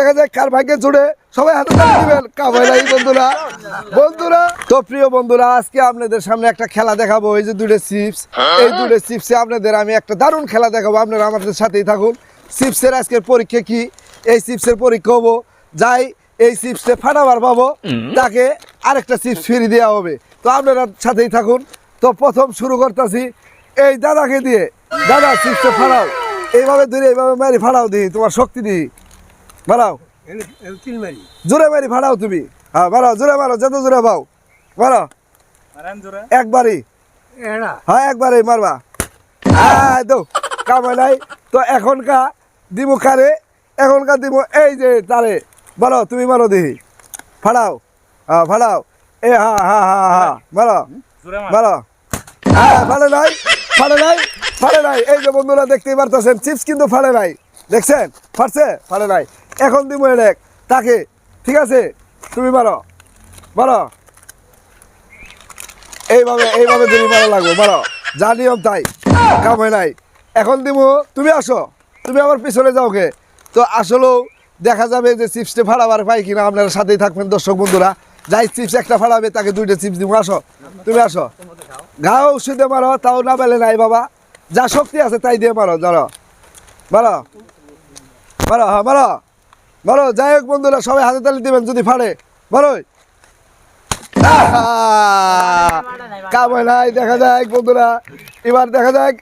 দেখা যায় কার ভাগ্যে জুড়ে। সবাই হাতে দিবেন। কাবাই বন্ধুরা বন্ধুরা। তো প্রিয় বন্ধুরা, আজকে আপনাদের সামনে একটা খেলা দেখাবো। এই যে দুটো চিপস, এই দুটো চিপসে আপনাদের আমি একটা দারুণ খেলা দেখাবো। আপনারা আমাদের সাথেই থাকুন। চিপসের আজকের পরীক্ষা কি? এই চিপসের পরীক্ষা হব, যাই এই চিপসে ফাটাবার পাবো। তাকে আরেকটা চিপস ফ্রি দেওয়া হবে। তো আপনারা সাথেই থাকুন। তো প্রথম শুরু করতেছি। এই দাদাকে দিয়ে, দাদা চিপসে ফাড়াও এইভাবে ধরে এইভাবে মারি ফাড়াও দিই তোমার শক্তি দিই ফাড়াও জোরে মারি ফাড়াও তুমি। হ্যাঁ মারো জোরে মারো যত জোরে পাও মারো একবারই। হ্যাঁ একবারই মারবা। হ্যাঁ তো কামাই নাই। তো এখনকার দিমু কারে? এখনকার দিমু এই যে তারে। মারো তুমি মারো দিহি ফাড়াও। হ্যাঁ ফাড়াও। এ হা হা হা হা মারো। মারো হ্যাঁ ফাড়ে নাই ফাড়ে নাই ফাড়ে নাই। এই যে বন্ধুরা দেখতেই পারতেছেন চিপস কিন্তু ফাড়ে নাই। দেখছেন? ফাটছে ফাড়ে নাই। এখন দিব এক তাকে, ঠিক আছে? তুমি মারো। মারো। এইভাবে এইভাবে তুমি মারা লাগবো, মারো। যা নিয়ম তাই, কাম হয় নাই। এখন দিব তুমি আসো। তুমি আমার পিছনে যাও কে তো আসলেও দেখা যাবে যে চিপসটা ফাড়াবার পাই কিনা, আপনারা সাথেই থাকবেন, দর্শক বন্ধুরা। যাই চিপস একটা ফাড়াবে, তাকে দুইটা চিপস দিব আসো। তুমি আসো। ঘাও ওষুধে মারো, তাও না পেলে নাই বাবা। যা শক্তি আছে তাই দিয়ে মারো, ধরো। মারো। মারো হ্যাঁ মারো। বলো যাই হোক বন্ধুরা সবাই হাতে তালি দিবেন যদি ফাড়ে। বলো নাই দেখা যাক বন্ধুরা। এবার দেখা যাক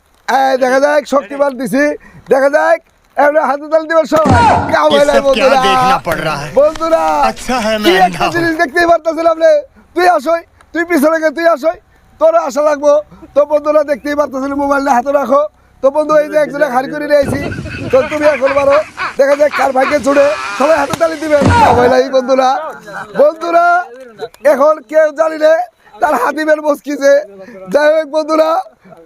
দেখা যাক শক্তিবার দিছি। দেখা যাক বন্ধুরা। দেখতেই পারতেছিলাম রে তুই আসই তুই পিছনে গে তুই আসই তোর আশা লাগবো। তো বন্ধুরা দেখতেই পারতেছিল মোবাইলটা হাতে রাখো। তো বন্ধু এই যে একজনে হারি করে নিয়েছি তো তুমি এখন বারো দেখা যাক কার ভাগ্যে ছুড়ে সবাই হাতে তালি দিবেন। কামাই নাই বন্ধুরা। বন্ধুরা এখন কেউ জানি রে তার হাতিমের বসকিছে যাই হোক বন্ধুরা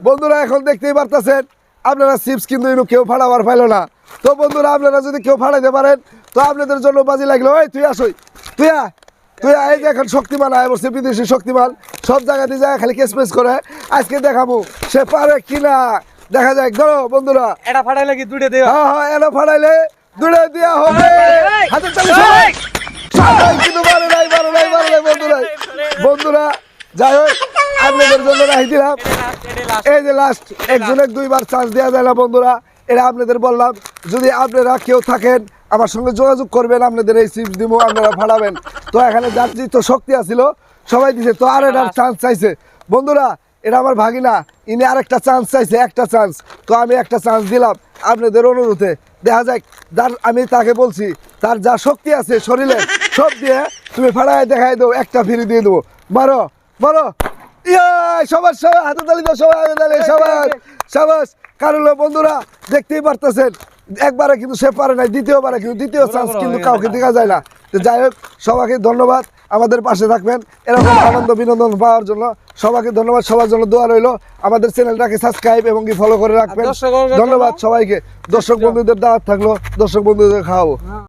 বন্ধুরা এখন দেখতেই পারতেছেন আপনারা চিপস কিন্তু কেউ ফাড়াবার পাইলো না। তো বন্ধুরা আপনারা যদি কেউ ফাড়াইতে পারেন তো আপনাদের জন্য বাজি লাগল। ওই তুই আসই তুই আয়। তুই এই যে এখন শক্তিমান আয় বসছে বিদেশি শক্তিমান। সব জায়গাতে যায় খালি কেসমেস করে। আজকে দেখাবো সে পারে কিনা। দেখা যায় ধরো বন্ধুরা। এটা ফাটাই লাগি দুটে দেওয়া? হ্যাঁ হ্যাঁ এটা ফাড়াইলে দূরে দেওয়া হবে। হাতে তালি সবাই সবাই কিন্তু মারে নাই মারে নাই মারে নাই বন্ধুরা। বন্ধুরা যাই হোক আপনাদের জন্য রাখি দিলাম। এই যে লাস্ট একজনের দুইবার চান্স দেওয়া যায় না বন্ধুরা। এটা আপনাদের বললাম যদি আপনারা কেউ থাকেন আমার সঙ্গে যোগাযোগ করবেন আপনাদের এই চিপস দিব আপনারা ফাড়াবেন। তো এখানে যাত্রী তো শক্তি আছিল সবাই দিছে তো আর এটার চান্স চাইছে। বন্ধুরা এটা আমার ভাগিনা ইনি আরেকটা চান্স চাইছে একটা চান্স তো আমি একটা চান্স দিলাম আপনাদের অনুরোধে। দেখা যাক যার আমি তাকে বলছি তার যা শক্তি আছে শরীরে সব দিয়ে তুমি ফাড়ায় দেখাই দেবো একটা ফিরে দিয়ে দেবো। মারো মারো। ইয়া সবার সবাই হাতে তালি দাও সবাই হাতে তালি সবার সবাস। কারণ বন্ধুরা দেখতেই পারতেছেন একবারে কিন্তু সে পারে নাই দ্বিতীয়বারে কিন্তু দ্বিতীয় চান্স কিন্তু কাউকে দেখা যায় না। তো যাই হোক সবাইকে ধন্যবাদ। আমাদের পাশে থাকবেন। এরকম আনন্দ বিনোদন পাওয়ার জন্য সবাইকে ধন্যবাদ সবার জন্য দোয়া রইল। আমাদের চ্যানেলটাকে সাবস্ক্রাইব এবং কি ফলো করে রাখবেন। ধন্যবাদ সবাইকে। দর্শক বন্ধুদের দাওয়াত থাকল দর্শক বন্ধুদের খাওয়াবো।